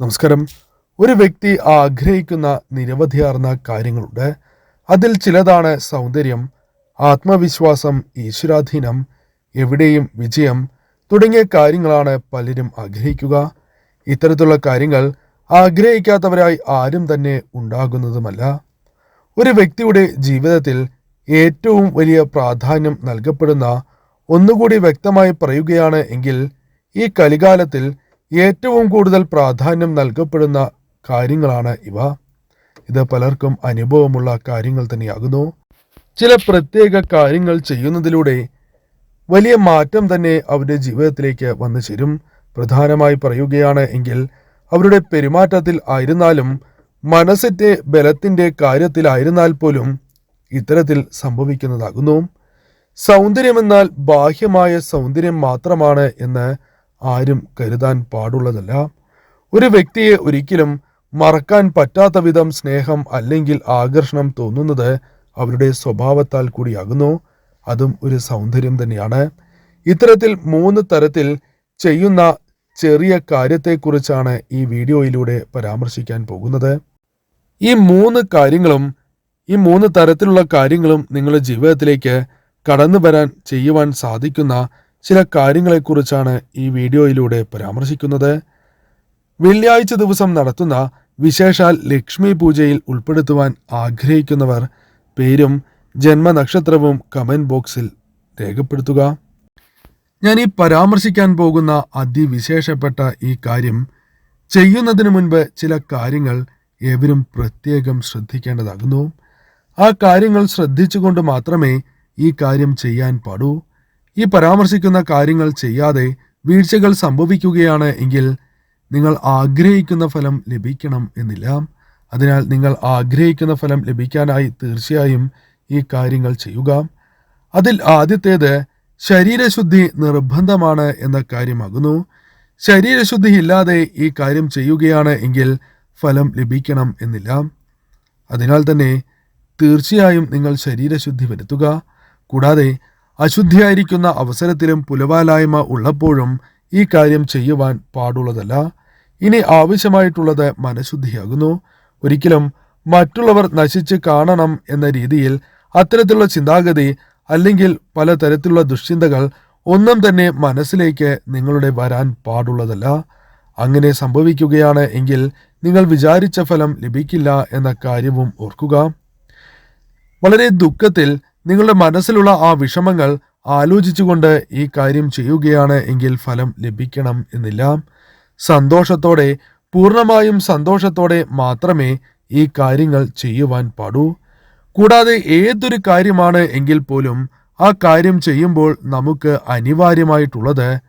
നമസ്കാരം. ഒരു വ്യക്തി ആഗ്രഹിക്കുന്ന നിരവധിയാർന്ന കാര്യങ്ങളുണ്ട്. അതിൽ ചിലതാണ് സൗന്ദര്യം ആത്മവിശ്വാസം ഈശ്വരാധീനം എവിടെയും വിജയം തുടങ്ങിയ കാര്യങ്ങളാണ് പലരും ആഗ്രഹിക്കുക. ഇത്തരത്തിലുള്ള കാര്യങ്ങൾ ആഗ്രഹിക്കാത്തവരായി ആരും തന്നെ ഉണ്ടാകുന്നതുമല്ല. ഒരു വ്യക്തിയുടെ ജീവിതത്തിൽ ഏറ്റവും വലിയ പ്രാധാന്യം നൽകപ്പെടുന്ന ഒന്നുകൂടി വ്യക്തമായി പറയുകയാണ് എങ്കിൽ ഈ കലികാലത്തിൽ ഏറ്റവും കൂടുതൽ പ്രാധാന്യം നൽകപ്പെടുന്ന കാര്യങ്ങളാണ് ഇവ. ഇത് പലർക്കും അനുഭവമുള്ള കാര്യങ്ങൾ തന്നെയാകുന്നു. ചില പ്രത്യേക കാര്യങ്ങൾ ചെയ്യുന്നതിലൂടെ വലിയ മാറ്റം തന്നെ അവരുടെ ജീവിതത്തിലേക്ക് വന്നു ചേരും. പ്രധാനമായി പറയുകയാണ് എങ്കിൽ അവരുടെ പെരുമാറ്റത്തിൽ ആയിരുന്നാലും മനസ്സിന്റെ ബലത്തിന്റെ കാര്യത്തിലായിരുന്നാൽ പോലും ഇത്തരത്തിൽ സംഭവിക്കുന്നതാകുന്നു. സൗന്ദര്യമെന്നാൽ ബാഹ്യമായ സൗന്ദര്യം മാത്രമാണ് എന്ന് ആരും കരുതാൻ പാടുള്ളതല്ല. ഒരു വ്യക്തിയെ ഒരിക്കലും മറക്കാൻ പറ്റാത്ത വിധം സ്നേഹം അല്ലെങ്കിൽ ആകർഷണം തോന്നുന്നത് അവരുടെ സ്വഭാവത്താൽ കൂടിയാകുന്നു. അതും ഒരു സൗന്ദര്യം തന്നെയാണ്. ഇത്തരത്തിൽ മൂന്ന് തരത്തിൽ ചെയ്യുന്ന ചെറിയ കാര്യത്തെക്കുറിച്ചാണ് ഈ വീഡിയോയിലൂടെ പരാമർശിക്കാൻ പോകുന്നത്. ഈ മൂന്ന് കാര്യങ്ങളും ഈ മൂന്ന് തരത്തിലുള്ള കാര്യങ്ങളും നിങ്ങളുടെ ജീവിതത്തിലേക്ക് കടന്നു വരാൻ ചെയ്യുവാൻ സാധിക്കുന്ന ചില കാര്യങ്ങളെക്കുറിച്ചാണ് ഈ വീഡിയോയിലൂടെ പരാമർശിക്കുന്നത്. വെള്ളിയാഴ്ച ദിവസം നടത്തുന്ന വിശേഷാൽ ലക്ഷ്മി പൂജയിൽ ഉൾപ്പെടുത്തുവാൻ ആഗ്രഹിക്കുന്നവർ പേരും ജന്മനക്ഷത്രവും കമന്റ് ബോക്സിൽ രേഖപ്പെടുത്തുക. ഞാൻ ഈ പരാമർശിക്കാൻ പോകുന്ന അതിവിശേഷപ്പെട്ട ഈ കാര്യം ചെയ്യുന്നതിന് മുൻപ് ചില കാര്യങ്ങൾ ഏവരും പ്രത്യേകം ശ്രദ്ധിക്കേണ്ടതാകുന്നു. ആ കാര്യങ്ങൾ ശ്രദ്ധിച്ചുകൊണ്ട് മാത്രമേ ഈ കാര്യം ചെയ്യാൻ പാടൂ. ഈ പരാമർശിക്കുന്ന കാര്യങ്ങൾ ചെയ്യാതെ വീഴ്ചകൾ സംഭവിക്കുകയാണ് എങ്കിൽ നിങ്ങൾ ആഗ്രഹിക്കുന്ന ഫലം ലഭിക്കണം എന്നില്ല. അതിനാൽ നിങ്ങൾ ആഗ്രഹിക്കുന്ന ഫലം ലഭിക്കാനായി തീർച്ചയായും ഈ കാര്യങ്ങൾ ചെയ്യുക. അതിൽ ആദ്യത്തേത് ശരീരശുദ്ധി നിർബന്ധമാണ് എന്ന കാര്യമാകുന്നു. ശരീരശുദ്ധി ഇല്ലാതെ ഈ കാര്യം ചെയ്യുകയാണ് എങ്കിൽ ഫലം ലഭിക്കണം എന്നില്ല. അതിനാൽ തന്നെ തീർച്ചയായും നിങ്ങൾ ശരീരശുദ്ധി വരുത്തുക. കൂടാതെ അശുദ്ധിയായിരിക്കുന്ന അവസരത്തിലും പുലവാലായ്മ ഉള്ളപ്പോഴും ഈ കാര്യം ചെയ്യുവാൻ പാടുള്ളതല്ല. ഇനി ആവശ്യമായിട്ടുള്ളത് മനഃശുദ്ധിയാകുന്നു. ഒരിക്കലും മറ്റുള്ളവർ നശിച്ച് കാണണം എന്ന രീതിയിൽ അത്തരത്തിലുള്ള ചിന്താഗതി അല്ലെങ്കിൽ പലതരത്തിലുള്ള ദുഷ്ചിന്തകൾ ഒന്നും തന്നെ മനസ്സിലേക്ക് നിങ്ങളുടെ വരാൻ പാടുള്ളതല്ല. അങ്ങനെ സംഭവിക്കുകയാണ് എങ്കിൽ നിങ്ങൾ വിചാരിച്ച ഫലം ലഭിക്കില്ല എന്ന കാര്യവും ഓർക്കുക. വളരെ ദുഃഖത്തിൽ നിങ്ങളുടെ മനസ്സിലുള്ള ആ വിഷമങ്ങൾ ആലോചിച്ചുകൊണ്ട് ഈ കാര്യം ചെയ്യുകയാണ് എങ്കിൽ ഫലം ലഭിക്കണം എന്നില്ല. സന്തോഷത്തോടെ പൂർണമായും സന്തോഷത്തോടെ മാത്രമേ ഈ കാര്യങ്ങൾ ചെയ്യുവാൻ പാടൂ. കൂടാതെ ഏതൊരു കാര്യമാണ് എങ്കിൽ പോലും ആ കാര്യം ചെയ്യുമ്പോൾ നമുക്ക് അനിവാര്യമായിട്ടുള്ളത്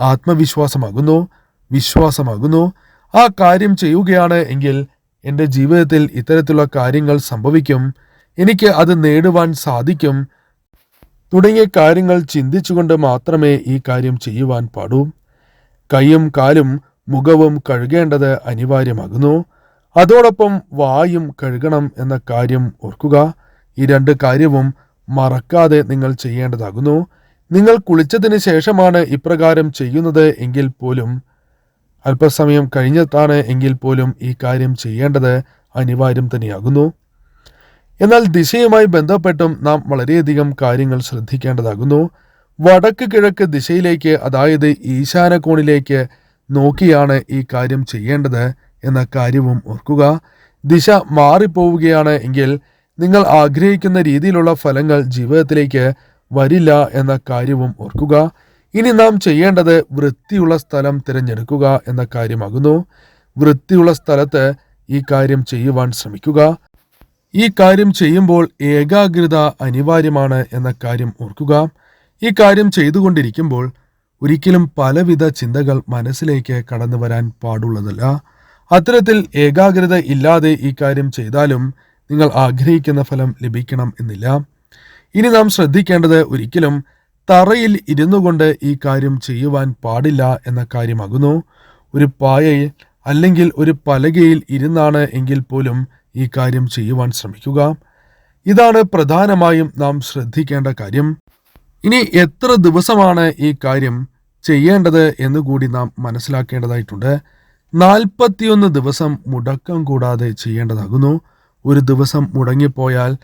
ആത്മവിശ്വാസമാകുന്നു വിശ്വാസമാകുന്നു. ആ കാര്യം ചെയ്യുകയാണ് എങ്കിൽ എന്റെ ജീവിതത്തിൽ ഇത്തരത്തിലുള്ള കാര്യങ്ങൾ സംഭവിക്കും. എനിക്ക് അത് നേടുവാൻ സാധിക്കും. തുടങ്ങിയ കാര്യങ്ങൾ ചിന്തിച്ചുകൊണ്ട് മാത്രമേ ഈ കാര്യം ചെയ്യുവാൻ പാടൂ. കൈയും കാലും മുഖവും കഴുകേണ്ടത് അനിവാര്യമാകുന്നു. അതോടൊപ്പം വായും കഴുകണം എന്ന കാര്യം ഓർക്കുക. ഈ രണ്ട് കാര്യവും മറക്കാതെ നിങ്ങൾ ചെയ്യേണ്ടതാകുന്നു. നിങ്ങൾ കുളിച്ചതിന് ശേഷമാണ് ഇപ്രകാരം ചെയ്യുന്നത് എങ്കിൽ പോലും അല്പസമയം കഴിഞ്ഞിട്ടാണ് എങ്കിൽ പോലും ഈ കാര്യം ചെയ്യേണ്ടത് അനിവാര്യം തന്നെയാകുന്നു. എന്നാൽ ദിശയുമായി ബന്ധപ്പെട്ടും നാം വളരെയധികം കാര്യങ്ങൾ ശ്രദ്ധിക്കേണ്ടതാകുന്നു. വടക്ക് കിഴക്ക് ദിശയിലേക്ക് അതായത് ഈശാന കോണിലേക്ക് നോക്കിയാണ് ഈ കാര്യം ചെയ്യേണ്ടത് എന്ന കാര്യവും ഓർക്കുക. ദിശ മാറിപ്പോവുകയാണ് എങ്കിൽ നിങ്ങൾ ആഗ്രഹിക്കുന്ന രീതിയിലുള്ള ഫലങ്ങൾ ജീവിതത്തിലേക്ക് വരില്ല എന്ന കാര്യവും ഓർക്കുക. ഇനി നാം ചെയ്യേണ്ടത് വൃത്തിയുള്ള സ്ഥലം തിരഞ്ഞെടുക്കുക എന്ന കാര്യമാകുന്നു. വൃത്തിയുള്ള സ്ഥലത്ത് ഈ കാര്യം ചെയ്യുവാൻ ശ്രമിക്കുക. ഈ കാര്യം ചെയ്യുമ്പോൾ ഏകാഗ്രത അനിവാര്യമാണ് എന്ന കാര്യം ഓർക്കുക. ഈ കാര്യം ചെയ്തുകൊണ്ടിരിക്കുമ്പോൾ ഒരിക്കലും പലവിധ ചിന്തകൾ മനസ്സിലേക്ക് കടന്നു വരാൻ പാടുള്ളതല്ല. അത്തരത്തിൽ ഏകാഗ്രത ഇല്ലാതെ ഈ കാര്യം ചെയ്താലും നിങ്ങൾ ആഗ്രഹിക്കുന്ന ഫലം ലഭിക്കണം എന്നില്ല. ഇനി നാം ശ്രദ്ധിക്കേണ്ടത് ഒരിക്കലും തറയിൽ ഇരുന്നു കൊണ്ട് ഈ കാര്യം ചെയ്യുവാൻ പാടില്ല എന്ന കാര്യമാകുന്നു. ഒരു പായയിൽ അല്ലെങ്കിൽ ഒരു പലകയിൽ ഇരുന്നാണ് എങ്കിൽ പോലും ഈ കാര്യം ചെയ്യുവാൻ ശ്രമിക്കുക. ഇതാണ് പ്രധാനമായും നാം ശ്രദ്ധിക്കേണ്ട കാര്യം. ഇനി എത്ര ദിവസമാണ് ഈ കാര്യം ചെയ്യേണ്ടത് എന്നുകൂടി നാം മനസ്സിലാക്കേണ്ടതായിട്ടുണ്ട്. നാൽപ്പത്തിയൊന്ന് ദിവസം മുടക്കം കൂടാതെ ചെയ്യേണ്ടതാകുന്നു. ഒരു ദിവസം മുടങ്ങിപ്പോയാൽ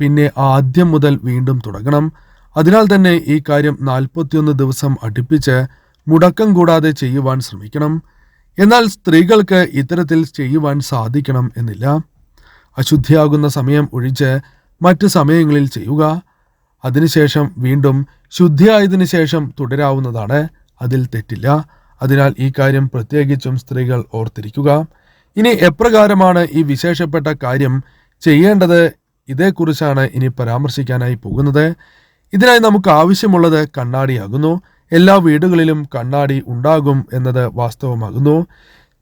പിന്നെ ആദ്യം മുതൽ വീണ്ടും തുടങ്ങണം. അതിനാൽ തന്നെ ഈ കാര്യം നാൽപ്പത്തിയൊന്ന് ദിവസം അടുപ്പിച്ച് മുടക്കം കൂടാതെ ചെയ്യുവാൻ ശ്രമിക്കണം. എന്നാൽ സ്ത്രീകൾക്ക് ഇത്തരത്തിൽ ചെയ്യുവാൻ സാധിക്കണം എന്നില്ല. അശുദ്ധിയാകുന്ന സമയം ഒഴിച്ച് മറ്റ് സമയങ്ങളിൽ ചെയ്യുക. അതിനുശേഷം വീണ്ടും ശുദ്ധിയായതിനു ശേഷം തുടരാവുന്നതാണ്. അതിൽ തെറ്റില്ല. അതിനാൽ ഈ കാര്യം പ്രത്യേകിച്ചും സ്ത്രീകൾ ഓർത്തിരിക്കുക. ഇനി എപ്രകാരമാണ് ഈ വിശേഷപ്പെട്ട കാര്യം ചെയ്യേണ്ടത്? ഇതേക്കുറിച്ചാണ് ഇനി പരാമർശിക്കാനായി പോകുന്നത്. ഇതിനായി നമുക്ക് ആവശ്യമുള്ളത് കണ്ണാടിയാകുന്നു. എല്ലാ വീടുകളിലും കണ്ണാടി ഉണ്ടാകും എന്നത് വാസ്തവമാകുന്നു.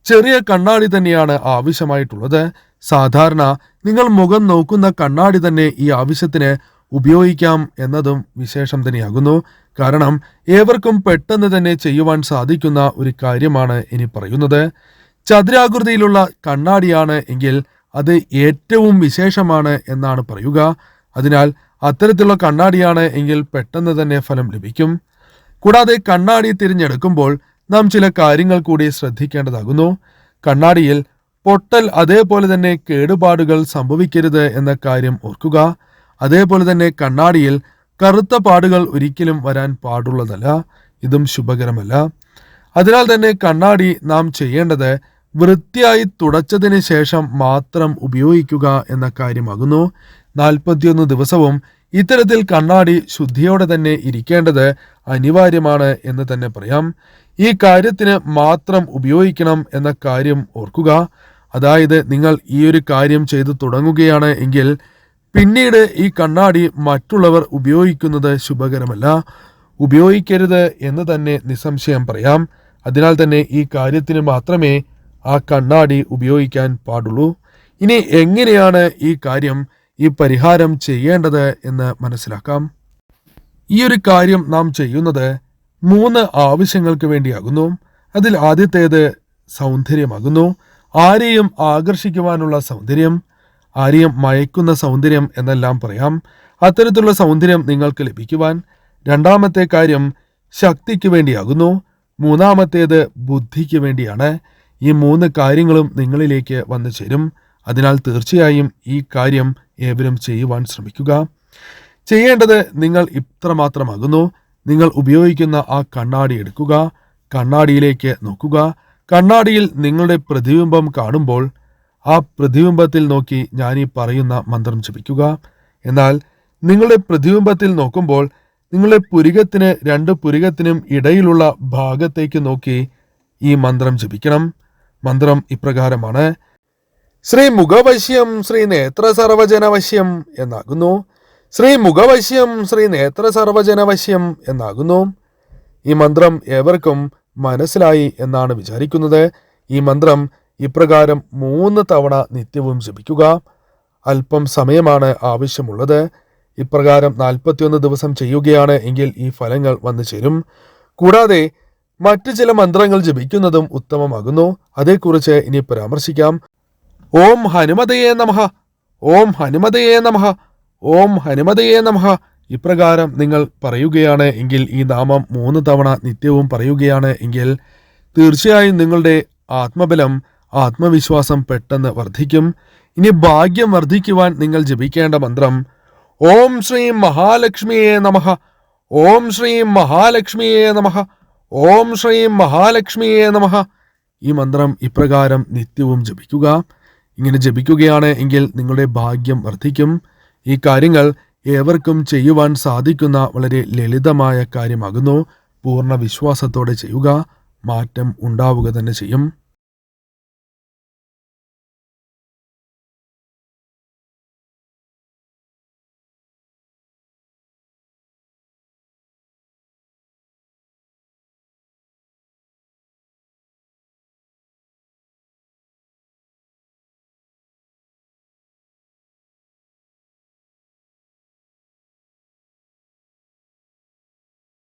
ചെറിയ കണ്ണാടി തന്നെയാണ് ആവശ്യമായിട്ടുള്ളത്. സാധാരണ നിങ്ങൾ മുഖം നോക്കുന്ന കണ്ണാടി തന്നെ ഈ ആവശ്യത്തിന് ഉപയോഗിക്കാം എന്നതും വിശേഷം തന്നെയാകുന്നു. കാരണം ഏവർക്കും പെട്ടെന്ന് തന്നെ ചെയ്യുവാൻ സാധിക്കുന്ന ഒരു കാര്യമാണ് ഇനി പറയുന്നത്. ചതുരാകൃതിയിലുള്ള കണ്ണാടിയാണ് എങ്കിൽ അത് ഏറ്റവും വിശേഷമാണ് എന്നാണ് പറയുക. അതിനാൽ അത്തരത്തിലുള്ള കണ്ണാടിയാണ് എങ്കിൽ പെട്ടെന്ന് തന്നെ ഫലം ലഭിക്കും. കൂടാതെ കണ്ണാടി തിരഞ്ഞെടുക്കുമ്പോൾ നാം ചില കാര്യങ്ങൾ കൂടി ശ്രദ്ധിക്കേണ്ടതാകുന്നു. കണ്ണാടിയിൽ പൊട്ടൽ അതേപോലെ തന്നെ കേടുപാടുകൾ സംഭവിക്കരുത് എന്ന കാര്യം ഓർക്കുക. അതേപോലെ തന്നെ കണ്ണാടിയിൽ കറുത്ത പാടുകൾ ഒരിക്കലും വരാൻ പാടുള്ളതല്ല ഇതും ശുഭകരമല്ല. അതിനാൽ തന്നെ കണ്ണാടി നാം ചെയ്യേണ്ടത് വൃത്തിയായി തുടച്ചതിന് ശേഷം മാത്രം ഉപയോഗിക്കുക എന്ന കാര്യമാകുന്നു. നാൽപ്പത്തിയൊന്ന് ദിവസവും ഇത്തരത്തിൽ കണ്ണാടി ശുദ്ധിയോടെ തന്നെ ഇരിക്കേണ്ടത് അനിവാര്യമാണ് എന്ന് തന്നെ പറയാം. ഈ കാര്യത്തിന് മാത്രം ഉപയോഗിക്കണം എന്ന കാര്യം ഓർക്കുക. അതായത് നിങ്ങൾ ഈ ഒരു കാര്യം ചെയ്തു തുടങ്ങുകയാണ് എങ്കിൽ പിന്നീട് ഈ കണ്ണാടി മറ്റുള്ളവർ ഉപയോഗിക്കുന്നത് ശുഭകരമല്ല. ഉപയോഗിക്കരുത് എന്ന് തന്നെ നിസ്സംശയം പറയാം. അതിനാൽ തന്നെ ഈ കാര്യത്തിന് മാത്രമേ ആ കണ്ണാടി ഉപയോഗിക്കാൻ പാടുള്ളൂ. ഇനി എങ്ങനെയാണ് ഈ കാര്യം ഈ പരിഹാരം ചെയ്യേണ്ടത് എന്ന് മനസ്സിലാക്കാം. ഈ ഒരു കാര്യം നാം ചെയ്യുന്നത് മൂന്ന് ആവശ്യങ്ങൾക്ക് വേണ്ടിയാകുന്നു. അതിൽ ആദ്യത്തേത് സൗന്ദര്യമാകുന്നു. ആരെയും ആകർഷിക്കുവാനുള്ള സൗന്ദര്യം ആരെയും മയക്കുന്ന സൗന്ദര്യം എന്നെല്ലാം പറയാം. അത്തരത്തിലുള്ള സൗന്ദര്യം നിങ്ങൾക്ക് ലഭിക്കുവാൻ രണ്ടാമത്തെ കാര്യം ശക്തിക്ക് വേണ്ടിയാകുന്നു. മൂന്നാമത്തേത് ബുദ്ധിക്ക് വേണ്ടിയാണ്. ഈ മൂന്ന് കാര്യങ്ങളും നിങ്ങളിലേക്ക് വന്നു ചേരും. അതിനാൽ തീർച്ചയായും ഈ കാര്യം ഏവരും ചെയ്യുവാൻ ശ്രമിക്കുക. ചെയ്യേണ്ടത് നിങ്ങൾ ഇത്രമാത്രമാകുന്നു. നിങ്ങൾ ഉപയോഗിക്കുന്ന ആ കണ്ണാടി എടുക്കുക. കണ്ണാടിയിലേക്ക് നോക്കുക. കണ്ണാടിയിൽ നിങ്ങളുടെ പ്രതിബിംബം കാണുമ്പോൾ ആ പ്രതിബിംബത്തിൽ നോക്കി ഞാൻ ഈ പറയുന്ന മന്ത്രം ജപിക്കുക. എന്നാൽ നിങ്ങളുടെ പ്രതിബിംബത്തിൽ നോക്കുമ്പോൾ നിങ്ങളുടെ പുരികത്തിന് രണ്ട് പുരികത്തിനും ഇടയിലുള്ള ഭാഗത്തേക്ക് നോക്കി ഈ മന്ത്രം ജപിക്കണം. മന്ത്രം ഇപ്രകാരമാണ്. ശ്രീ മുഖവശ്യം ശ്രീ നേത്ര സർവജനവശ്യം എന്നാകുന്നു. ശ്രീ മുഖവശ്യം ശ്രീ നേത്ര സർവജനവശ്യം എന്നാകുന്നു. ഈ മന്ത്രം ഏവർക്കും മനസ്സിലായി എന്നാണ് വിചാരിക്കുന്നത്. ഈ മന്ത്രം ഇപ്രകാരം മൂന്ന് തവണ നിത്യവും ജപിക്കുക. അല്പം സമയമാണ് ആവശ്യമുള്ളത്. ഇപ്രകാരം നാൽപ്പത്തിയൊന്ന് ദിവസം ചെയ്യുകയാണ് എങ്കിൽ ഈ ഫലങ്ങൾ വന്നു ചേരും. കൂടാതെ മറ്റു ചില മന്ത്രങ്ങൾ ജപിക്കുന്നതും ഉത്തമമാകുന്നു. അതേക്കുറിച്ച് ഇനി പരാമർശിക്കാം. ഓം ഹനുമതയെ നമഹ ഓം ഹനുമതയെ നമഹ ഓം ഹനുമതയെ നമഹ ഇപ്രകാരം നിങ്ങൾ പറയുകയാണ് എങ്കിൽ ഈ നാമം മൂന്ന് തവണ നിത്യവും പറയുകയാണ് എങ്കിൽ തീർച്ചയായും നിങ്ങളുടെ ആത്മബലം ആത്മവിശ്വാസം പെട്ടെന്ന് വർദ്ധിക്കും. ഇനി ഭാഗ്യം വർദ്ധിക്കുവാൻ നിങ്ങൾ ജപിക്കേണ്ട മന്ത്രം ഓം ശ്രീ മഹാലക്ഷ്മിയെ നമഹ ഓം ശ്രീ മഹാലക്ഷ്മിയെ നമഹ ഓം ശ്രീ മഹാലക്ഷ്മിയെ നമഹ ഈ മന്ത്രം ഇപ്രകാരം നിത്യവും ജപിക്കുക. ഇങ്ങനെ ജപിക്കുകയാണ് എങ്കിൽ നിങ്ങളുടെ ഭാഗ്യം വർദ്ധിക്കും. ഈ കാര്യങ്ങൾ ഏവർക്കും ചെയ്യുവാൻ സാധിക്കുന്ന വളരെ ലളിതമായ കാര്യമാകുന്നു. പൂർണ വിശ്വാസത്തോടെ ചെയ്യുക മാറ്റം ഉണ്ടാവുക തന്നെ ചെയ്യും.